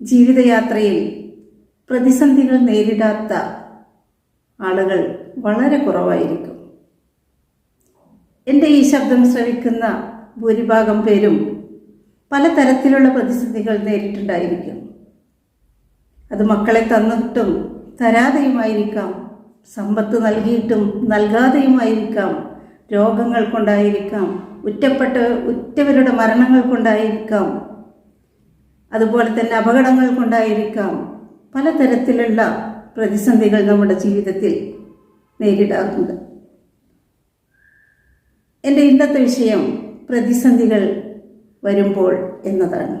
ജീവിതയാത്രയിൽ പ്രതിസന്ധികൾ നേരിടാത്ത ആളുകൾ വളരെ കുറവായിരിക്കും. എന്റെ ഈ ശബ്ദം ശ്രവിക്കുന്ന ഭൂരിഭാഗം പേരും പലതരത്തിലുള്ള പ്രതിസന്ധികൾ നേരിട്ടുണ്ടായിരിക്കും. അത് മക്കളെ തന്നിട്ടും തരാതെയുമായിരിക്കാം സമ്പത്ത് നൽകിയിട്ടും നൽകാതെയുമായിരിക്കാം രോഗങ്ങൾ കൊണ്ടായിരിക്കാം ഉറ്റപ്പെട്ട ഉറ്റവരുടെ മരണങ്ങൾ കൊണ്ടായിരിക്കാം അതുപോലെ തന്നെ അപകടങ്ങൾ കൊണ്ടായിരിക്കാം പലതരത്തിലുള്ള പ്രതിസന്ധികൾ നമ്മുടെ ജീവിതത്തിൽ നേരിടാറുണ്ട്. എന്റെ ഇന്നത്തെ വിഷയം പ്രതിസന്ധികൾ വരുമ്പോൾ എന്നതാണ്.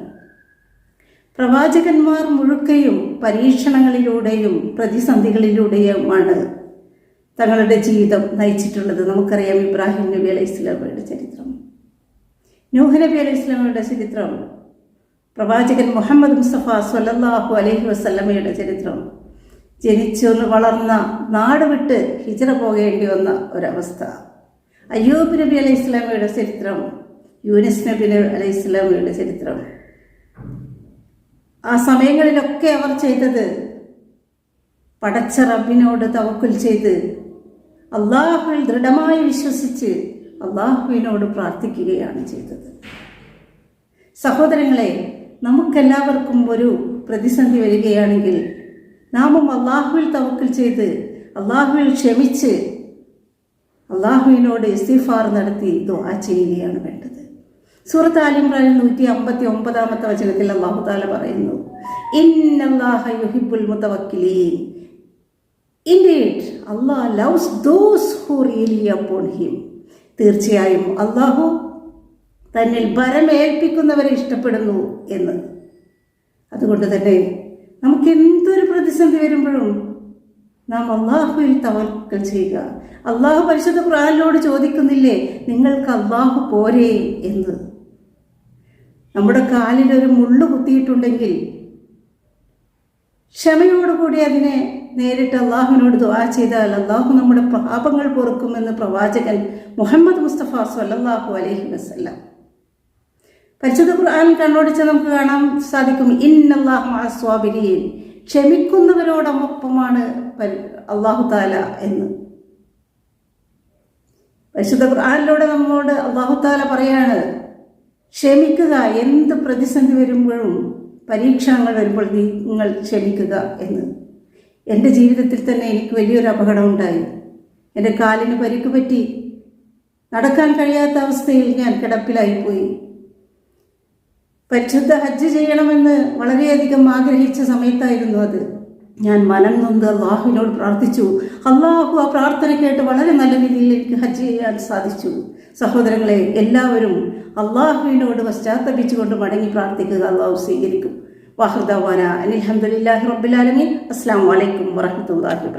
പ്രവാചകന്മാർ മുഴുക്കയും പരീക്ഷണങ്ങളിലൂടെയും പ്രതിസന്ധികളിലൂടെയുമാണ് തങ്ങളുടെ ജീവിതം നയിച്ചിട്ടുള്ളത്. നമുക്കറിയാം ഇബ്രാഹിം നബി അലൈഹി സ്വലാമയുടെ ചരിത്രം. നൂഹ് നബി അലൈഹി സ്വലാമയുടെ ചരിത്രം പ്രവാചകൻ മുഹമ്മദ് മുസ്തഫ സൊല്ലാഹു അലഹി വസ്ലമയുടെ ചരിത്രം. ജനിച്ചൊന്ന് വളർന്ന നാട് വിട്ട് ഹിജറ പോകേണ്ടി വന്ന ഒരവസ്ഥ. അയ്യൂബ് നബി അലൈഹി ഇസ്ലാമിയുടെ ചരിത്രം യൂനിസ് നബി അലൈഹി ഇസ്ലാമിയുടെ ചരിത്രം. ആ സമയങ്ങളിലൊക്കെ അവർ ചെയ്തത് പടച്ച റബ്ബിനോട് തവക്കുൽ ചെയ്ത് അള്ളാഹുവിൽ ദൃഢമായി വിശ്വസിച്ച് അള്ളാഹുവിനോട് പ്രാർത്ഥിക്കുകയാണ് ചെയ്തത്. സഹോദരങ്ങളെ നമുക്കെല്ലാവർക്കും ഒരു പ്രതിസന്ധി വരികയാണെങ്കിൽ നാമും അള്ളാഹുവിൽ തവക്കിൽ ചെയ്ത് അള്ളാഹുവിൽ ക്ഷമിച്ച് അള്ളാഹുവിനോട് ഇസ്തിഫാർ നടത്തി ദുആ ചെയ്യുകയാണ് വേണ്ടത്. സൂറത്ത് ആലിമ്രാനിൽ നൂറ്റി അമ്പത്തി ഒമ്പതാമത്തെ വചനത്തിൽ അള്ളാഹു താല പറയുന്നു യുഹിബുൽ മുതവക്കിലീൻ. Indeed Allah loves those who rely upon him തീർച്ചയായും അള്ളാഹു തന്നിൽ ഭരമേൽപ്പിക്കുന്നവരെ ഇഷ്ടപ്പെടുന്നു എന്ന്. അതുകൊണ്ട് തന്നെ നമുക്ക് എന്തൊരു പ്രതിസന്ധി വരുമ്പോഴും നാം അള്ളാഹുവിൽ തവക്കൽ ചെയ്യുക. അള്ളാഹു പരിശുദ്ധ ഖുറാനിനോട് ചോദിക്കുന്നില്ലേ നിങ്ങൾക്ക് അള്ളാഹു പോരേ എന്ന്. നമ്മുടെ കാലിൽ ഒരു മുള്ളു കുത്തിയിട്ടുണ്ടെങ്കിൽ ക്ഷമയോടുകൂടി അതിനെ നേരിട്ട് അള്ളാഹുവിനോട് ദുആ ചെയ്താൽ അള്ളാഹു നമ്മുടെ പാപങ്ങൾ പൊറുക്കുമെന്ന് പ്രവാചകൻ മുഹമ്മദ് മുസ്തഫ സല്ലല്ലാഹു അലൈഹി വസല്ലം പരിശുദ്ധ ഖുർആൻ കണ്ണോടിച്ച് നമുക്ക് കാണാൻ സാധിക്കും. ഇന്നല്ലാഹു സ്വാബിരിയൻ ക്ഷമിക്കുന്നവരോടൊപ്പമാണ് അള്ളാഹു താല എന്ന്. പരിശുദ്ധ ഖുർആാനിലൂടെ നമ്മോട് അള്ളാഹു താല പറയാണ് ക്ഷമിക്കുക എന്ത് പ്രതിസന്ധി വരുമ്പോഴും പരീക്ഷണങ്ങൾ വരുമ്പോൾ നിങ്ങൾ ക്ഷമിക്കുക എന്ന്. എന്റെ ജീവിതത്തിൽ തന്നെ എനിക്ക് വലിയൊരു അപകടം ഉണ്ടായി. എന്റെ കാലിന് പരിക്ക് പറ്റി. നടക്കാൻ കഴിയാത്ത അവസ്ഥയിൽ ഞാൻ കിടപ്പിലായിപ്പോയി. പരിശുദ്ധ ഹജ്ജ് ചെയ്യണമെന്ന് വളരെയധികം ആഗ്രഹിച്ച സമയത്തായിരുന്നു അത്. ഞാൻ മനം നൊന്ത് അള്ളാഹുവിനോട് പ്രാർത്ഥിച്ചു. അള്ളാഹു ആ പ്രാർത്ഥന കേട്ട് വളരെ നല്ല രീതിയിൽ എനിക്ക് ഹജ്ജ് ചെയ്യാൻ സാധിച്ചു. സഹോദരങ്ങളെ എല്ലാവരും അള്ളാഹുവിനോട് പശ്ചാത്തപിച്ചുകൊണ്ട് മടങ്ങി പ്രാർത്ഥിക്കുക അള്ളാഹു സ്വീകരിക്കും. വാഹൃദാന അലഹമുല്ലാഹി റബ്ബുലാലമീൻ അസ്സാം വലൈക്കും വറഹമത്തല്ലാഹി